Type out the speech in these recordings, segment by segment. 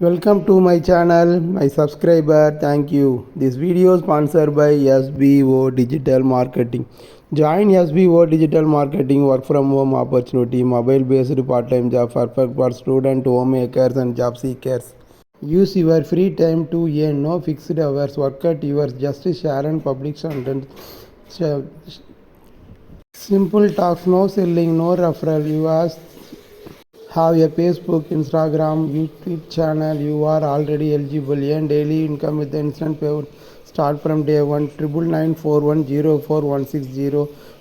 Welcome to my channel, my subscriber. Thank you. This video is sponsored by SBO Digital Marketing. Join SBO Digital Marketing work from home opportunity, mobile based part time job perfect for student, homemakers, and job seekers. Use your free time to earn no fixed hours. Work at yours. Just share and publish. Sh- Simple talks, no selling, no referral. You ask have a Facebook, Instagram, YouTube channel, you are already eligible. Earn daily income with the instant payment. Start from day one. Triple nine four one zero four one six zero.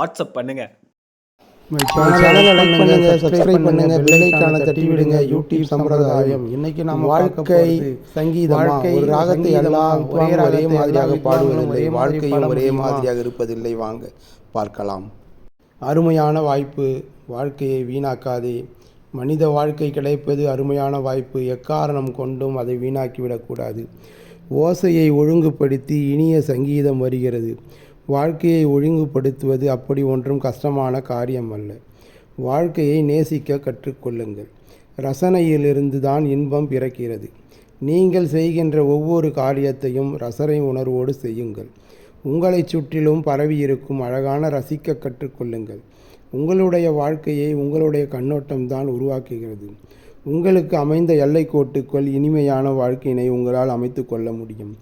WhatsApp பண்ணுங்க. My channel like பண்ணுங்க subscribe பண்ணுங்க bell ஐகானை தட்டி விடுங்க YouTube சம்பிரதாயம் இன்னைக்கு நம்ம வாழ்க்கை சங்கீதம் வாழ்க்கை ஒரு ராகத்தை எல்லாம் ஒரே ஒரே மாதிரியாக பாடுவதில்லை. வாழ்க்கையும் ஒரே மாதிரியாக இருப்பதில்லை. வாங்க பார்க்கலாம். அருமையான வாய்ப்பு வாழ்க்கையை வீணாக்காதே. மனித வாழ்க்கை கிடைப்பது அருமையான வாய்ப்பு எக்காரணம் கொண்டும் அதை வீணாக்கிவிடக்கூடாது. ஓசையை ஒழுங்குபடுத்தி இனிய சங்கீதம் வருகிறது. வாழ்க்கையை ஒழுங்குபடுத்துவது அப்படி ஒன்றும் கஷ்டமான காரியம் அல்ல. வாழ்க்கையை நேசிக்க கற்றுக்கொள்ளுங்கள். ரசனையிலிருந்து தான் இன்பம் பிறக்கிறது. நீங்கள் செய்கின்ற ஒவ்வொரு காரியத்தையும் ரசனை உணர்வோடு செய்யுங்கள். உங்களைச் சுற்றிலும் பரவியிருக்கும் அழகான ரசிக்க கற்றுக்கொள்ளுங்கள். உங்களுடைய வாழ்க்கையை உங்களுடைய கண்ணோட்டம்தான் உருவாக்குகிறது. உங்களுக்கு அமைந்த எல்லைக்கோட்டுக்குள் இனிமையான வாழ்க்கையினை உங்களால் அமைத்து கொள்ள முடியும்.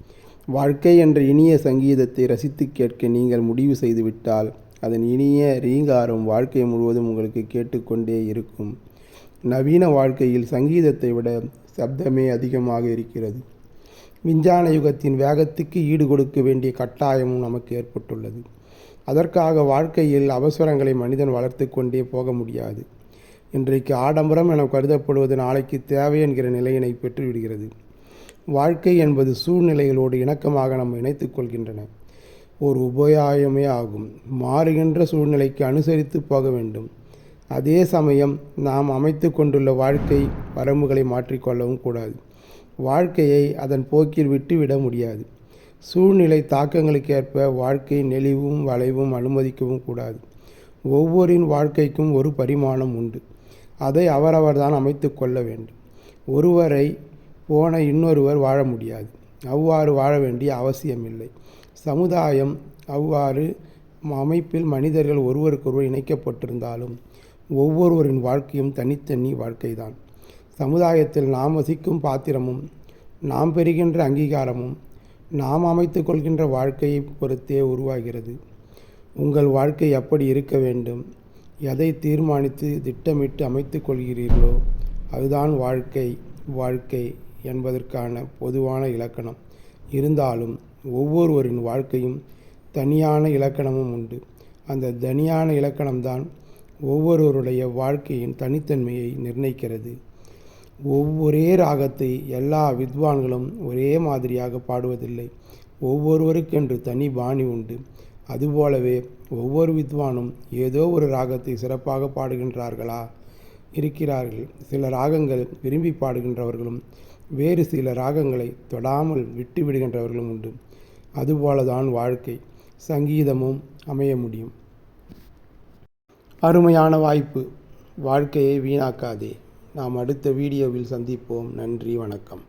வாழ்க்கை என்ற இனிய சங்கீதத்தை ரசித்து கேட்க நீங்கள் முடிவு செய்துவிட்டால் அதன் இனிய ரீங்காரம் வாழ்க்கை முழுவதும் உங்களுக்கு கேட்டுக்கொண்டே இருக்கும். நவீன வாழ்க்கையில் சங்கீதத்தை விட சப்தமே அதிகமாக இருக்கிறது. விஞ்ஞான யுகத்தின் வேகத்துக்கு ஈடு கொடுக்க வேண்டிய கட்டாயமும் நமக்கு ஏற்பட்டுள்ளது. அதற்காக வாழ்க்கையில் அவசரங்களை மனிதன் வளர்த்து கொண்டே போக முடியாது. இன்றைக்கு ஆடம்பரம் என கருதப்படுவது நாளைக்கு தேவை என்கிற நிலையினை பெற்றுவிடுகிறது. வாழ்க்கை என்பது சூழ்நிலைகளோடு இணக்கமாக நம்ம இணைத்து கொள்கின்றன. ஒரு உபாயமே ஆகும். மாறுகின்ற சூழ்நிலைக்கு அனுசரித்து போக வேண்டும். அதே சமயம் நாம் அமைத்து கொண்டுள்ள வாழ்க்கை வரம்புகளை மாற்றிக்கொள்ளவும் கூடாது. வாழ்க்கையை அதன் போக்கில் விட்டுவிட முடியாது. சூழ்நிலை தாக்கங்களுக்கேற்ப வாழ்க்கை நெளிவும் வளைவும் அனுமதிக்கவும் கூடாது. ஒவ்வொரின் வாழ்க்கைக்கும் ஒரு பரிமாணம் உண்டு. அதை அவரவர் தான் அமைத்து கொள்ள வேண்டும். ஒருவரை போன இன்னொருவர் வாழ முடியாது. அவ்வாறு வாழ வேண்டிய அவசியமில்லை. சமுதாயம் அவ்வாறு அமைப்பில் மனிதர்கள் ஒருவருக்கொருவர் இணைக்கப்பட்டிருந்தாலும் ஒவ்வொருவரின் வாழ்க்கையும் தனித்தனி வாழ்க்கைதான். சமுதாயத்தில் நாம் வசிக்கும் பாத்திரமும் நாம் பெறுகின்ற அங்கீகாரமும் நாம் அமைத்து கொள்கின்ற வாழ்க்கையை பொறுத்தே உருவாகிறது. உங்கள் வாழ்க்கை எப்படி இருக்க வேண்டும். எதை தீர்மானித்து திட்டமிட்டு அமைத்து கொள்கிறீர்களோ அதுதான் வாழ்க்கை வாழ்க்கை என்பதற்கான பொதுவான இலக்கணம். இருந்தாலும் ஒவ்வொருவரின் வாழ்க்கையும் தனியான இலக்கணமும் உண்டு. அந்த தனியான இலக்கணம்தான் ஒவ்வொருவருடைய வாழ்க்கையின் தனித்தன்மையை நிர்ணயிக்கிறது. ஒவ்வொரே ராகத்தை எல்லா வித்வான்களும் ஒரே மாதிரியாக பாடுவதில்லை. ஒவ்வொருவருக்கென்று தனி பாணி உண்டு. அதுபோலவே ஒவ்வொரு வித்வானும் ஏதோ ஒரு ராகத்தை சிறப்பாக பாடுகின்றார்களா? இருக்கிறார்கள். சில ராகங்கள் விரும்பி பாடுகின்றவர்களும் வேறு சில ராகங்களை தொடாமல் விட்டு விடுகின்றவர்களும் உண்டு. அதுபோலதான் வாழ்க்கை. சங்கீதமும் அமைய முடியும். அருமையான வாய்ப்பு. வாழ்க்கையை வீணாக்காதே. நாம் அடுத்த வீடியோவில் சந்திப்போம். நன்றி வணக்கம்.